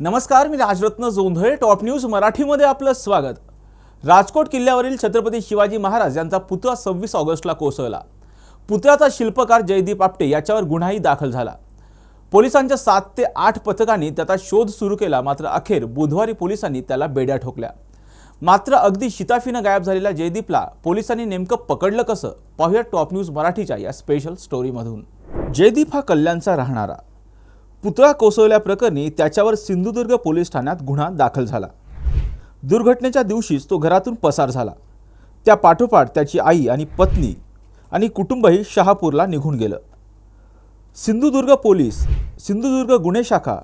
नमस्कार मी Rajratna Jondhale top news मराठीमध्ये आपलं स्वागत. राजकोट किल्ल्यावरील छत्रपती शिवाजी महाराज यांचा पुतळा सव्वीस ऑगस्टला कोसळला. पुतळ्याचा शिल्पकार जयदीप आपटे याच्यावर गुन्हाही दाखल झाला. पोलिसांच्या सात ते आठ पथकांनी त्याचा शोध सुरू केला मात्र अखेर बुधवारी पोलिसांनी त्याला बेड्या ठोकल्या. मात्र अगदी शिताफीनं गायब झालेल्या जयदीपला पोलिसांनी नेमकं पकडलं कसं? पाहूया टॉप न्यूज मराठीच्या या स्पेशल स्टोरीमधून जयदीप हा कल्याणचा राहणारा. पुतळा कोसळल्याप्रकरणी त्याच्यावर सिंधुदुर्ग पोलीस ठाण्यात गुन्हा दाखल झाला. दुर्घटनेच्या दिवशीच तो घरातून पसार झाला. त्या पाठोपाठ त्याची आई आणि पत्नी आणि कुटुंबही शहापूरला निघून गेलं. सिंधुदुर्ग पोलीस सिंधुदुर्ग गुन्हे शाखा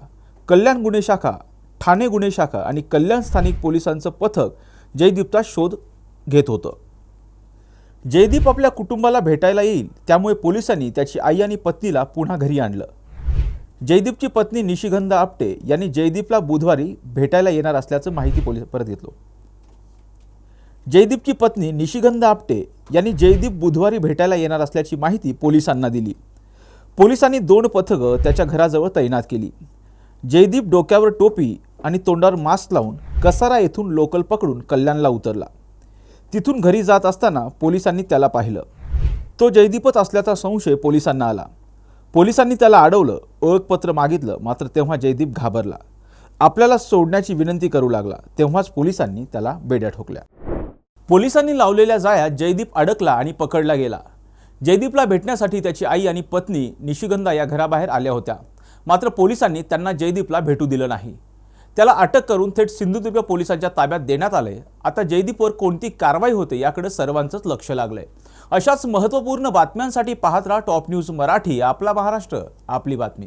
कल्याण गुन्हे शाखा ठाणे गुन्हे शाखा आणि कल्याण स्थानिक पोलिसांचं पथक जयदीपचा शोध घेत होतं. जयदीप आपल्या कुटुंबाला भेटायला येईल त्यामुळे पोलिसांनी त्याची आई आणि पत्नीला पुन्हा घरी आणलं. जयदीपची पत्नी निशिगंधा आपटे यांनी जयदीपला बुधवारी भेटायला येणार असल्याचं माहिती पोलीस परत घेतलो. जयदीपची पत्नी निशिगंधा आपटे यांनी जयदीप बुधवारी भेटायला येणार असल्याची माहिती पोलिसांना दिली. पोलिसांनी दोन पथकं त्याच्या घराजवळ तैनात केली. जयदीप डोक्यावर टोपी आणि तोंडावर मास्क लावून कसारा येथून लोकल पकडून कल्याणला उतरला. तिथून घरी जात असताना पोलिसांनी त्याला पाहिलं. तो जयदीपच असल्याचा संशय पोलिसांना आला. पोलिसांनी त्याला अडवलं ओळखपत्र मागितलं मात्र तेव्हा जयदीप घाबरला. आपल्याला सोडण्याची विनंती करू लागला तेव्हाच पोलिसांनी त्याला बेड्या ठोकल्या. पोलिसांनी लावलेल्या जाळ्यात जयदीप अडकला आणि पकडला गेला. जयदीपला भेटण्यासाठी त्याची आई आणि पत्नी निशिगंधा या घराबाहेर आल्या होत्या. मात्र पोलिसांनी त्यांना जयदीपला भेटू दिलं नाही. त्याला अटक करून थेट सिंधुदुर्ग पोलिसांच्या ताब्यात देण्यात आलंय. आता जयदीपवर कोणती कारवाई होते याकडे सर्वांचंच लक्ष लागलंय. अशाच महत्त्वपूर्ण बातम्यांसाठी पाहत राहा टॉप न्यूज मराठी आपला महाराष्ट्र आपली बातमी.